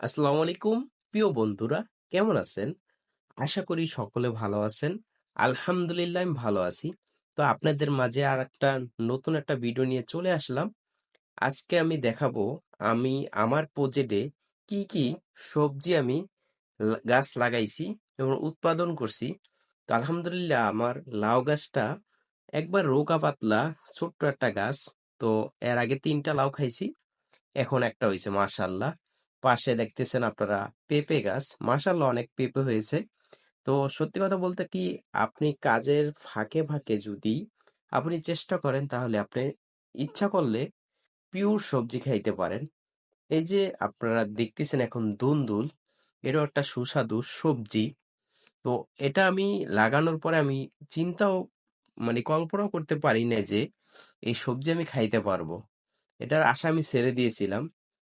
আসসালামু আলাইকুম। প্রিয় বন্ধুরা, কেমন আছেন? আশা করি সকলে ভালো আছেন। আলহামদুলিল্লাহ, আমি ভালো আছি। তো আপনাদের মাঝে আর একটা নতুন একটা ভিডিও নিয়ে চলে আসলাম। আজকে আমি দেখাবো, আমি আমার প্রজেক্টে কি কি সবজি আমি গাছ লাগাইছি এবং উৎপাদন করছি। তো আলহামদুলিল্লাহ, আমার লাউ গাছটা একবার রোগা পাতলা ছোট্ট একটা গাছ। তো এর আগে তিনটা লাউ খাইছি, এখন একটা হয়েছে মাশাল্লাহ পাশে দেখতেছেন আপনারা পেঁপে গাছ। মাশাল্লাহ অনেক পেঁপে হয়েছে। তো সত্যি কথা বলতে কি, আপনি কাজের ফাঁকে ফাঁকে যদি আপনি চেষ্টা করেন তাহলে আপনি ইচ্ছা করলে পিওর সবজি খাইতে পারেন। এই যে আপনারা দেখতেছেন এখন দুন্দুল, এটাও একটা সুস্বাদু সবজি। তো এটা আমি লাগানোর পরে আমি চিন্তাও মানে কল্পনাও করতে পারি না যে এই সবজি আমি খাইতে পারব। এটার আশা আমি ছেড়ে দিয়েছিলাম।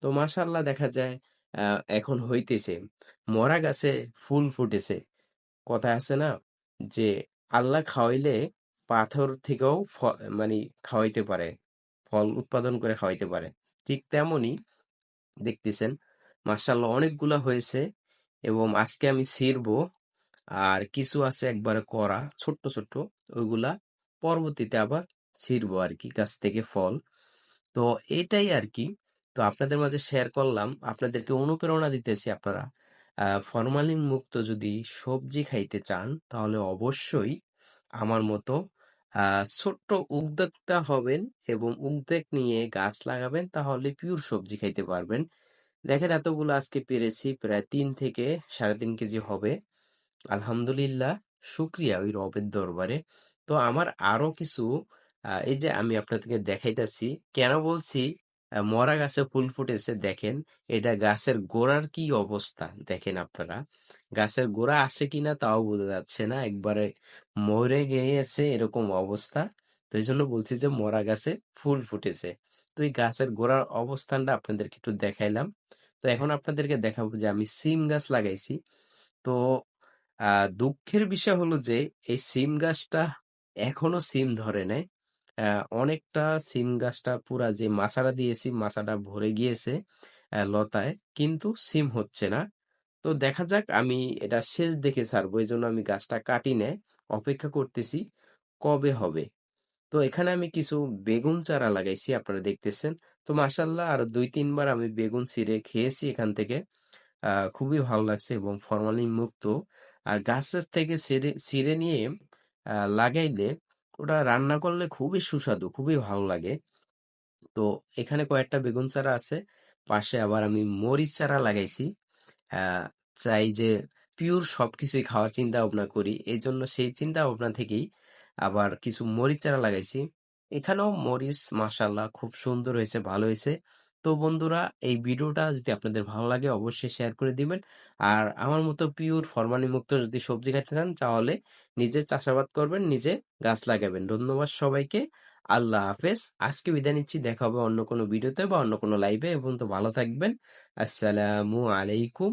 তো মাশাআল্লাহ দেখা যায় আহ, এখন হইতেছে। মরা গাছে ফুল ফুটেছে। কথায় আছে না যে আল্লাহ খাওয়াইলে পাথর থেকেও মানে খাওয়াইতে পারে ফল উৎপাদন করে খাওয়াইতে পারে। ঠিক তেমনি দেখতেছেন মাশাআল্লাহ অনেকগুলা হয়েছে এবং আজকে আমি ছিঁড়বো আর কিছু আছে একবারে করা ছোট্ট ছোট্ট ওইগুলা পরবর্তীতে আবার ছিঁড়বো আর কি গাছ থেকে ফল। তো এটাই আর কি তো আপনাদের মাঝে শেয়ার করলাম। আপনাদেরকে অনুপ্রেরণা দিতেছি আপনারা। ফরমালিন মুক্ত যদি সবজি খাইতে চান, তাহলে অবশ্যই আমার মতো ছোট্ট উদ্যোক্তা হবেন এবং উদ্যোগ নিয়ে গাছ লাগাবেন, তাহলে পিওর সবজি খাইতে পারবেন। দেখেন এতগুলো আজকে পেরেছি, প্রায় তিন থেকে সাড়ে তিন কেজি হবে। আলহামদুলিল্লাহ, শুক্রিয়া ওই রবের দরবারে। তো আমার আরও কিছু এই যে আমি আপনাদেরকে দেখাইতেছি, কেন বলছি? মরা গাছে ফুল ফুটেছে দেখেন, এটা গাছের গোড়ার কি অবস্থা? দেখেন আপনারা। গাছের গোড়া আছে কিনা তাও বোঝা যাচ্ছে না। একবারে মরে গিয়েছে এরকম অবস্থা। তো এই জন্য বলছি যে মরা গাছে ফুল ফুটেছে। তো এই গাছের গোড়ার অবস্থানটা আপনাদেরকে একটু দেখাইলাম। তো এখন আপনাদেরকে দেখাবো যে আমি সিম গাছ লাগাইছি। তো আহ দুঃখের বিষয় হলো যে এই সিম গাছটা এখনও সিম ধরে নাই। অনেকটা সিম গাছটা পুরা যে মাচাটা দিয়েছি মাচাটা ভরে গিয়েছে লতায়, কিন্তু সিম হচ্ছে না। তো দেখা যাক আমি এটা শেষ দেখে ছাড়বো, এই জন্য আমি গাছটা কাটি নাই অপেক্ষা করতেছি কবে হবে। তো এখানে আমি কিছু বেগুন চারা লাগাইছি, আপনারা দেখতেছেন। তো মাসাল্লাহ আর দুই তিনবার আমি বেগুন ছিঁড়ে খেয়েছি এখান থেকে। খুবই ভালো লাগছে এবং ফরমালিন মুক্ত আর গাছের থেকে ছিঁড়ে ছিঁড়ে নিয়ে লাগাইলে ওটা রান্না করলে খুবই সুস্বাদু, খুবই ভালো লাগে। তো এখানে কয়েকটা বেগুন চারা আছে, পাশে আবার আমি মরিচ চারা লাগাইছি। চাই যে পিওর সবকিছুই খাওয়ার চিন্তা ভাবনা করি এই জন্য সেই চিন্তা ভাবনা থেকেই আবার কিছু মরিচ চারা লাগাইছি। এখানেও মরিচ মাসাল্লাহ খুব সুন্দর হয়েছে, ভালো হয়েছে। তো বন্ধুরা, এই ভিডিওটা যদি আপনাদের ভালো লাগে অবশ্যই শেয়ার করে দিবেন। আর আমার মতো পিওর ফরমানি মুক্ত যদি সবজি খাইতে চান, তাহলে নিজে চাষাবাদ করবেন, নিজে গাছ লাগাবেন। ধন্যবাদ সবাইকে, আল্লাহ হাফেজ। আজকে বিদায় নিচ্ছি, দেখা হবে অন্য কোনো ভিডিওতে বা অন্য কোনো লাইভে এবং তো ভালো থাকবেন। আসসালামু আলাইকুম।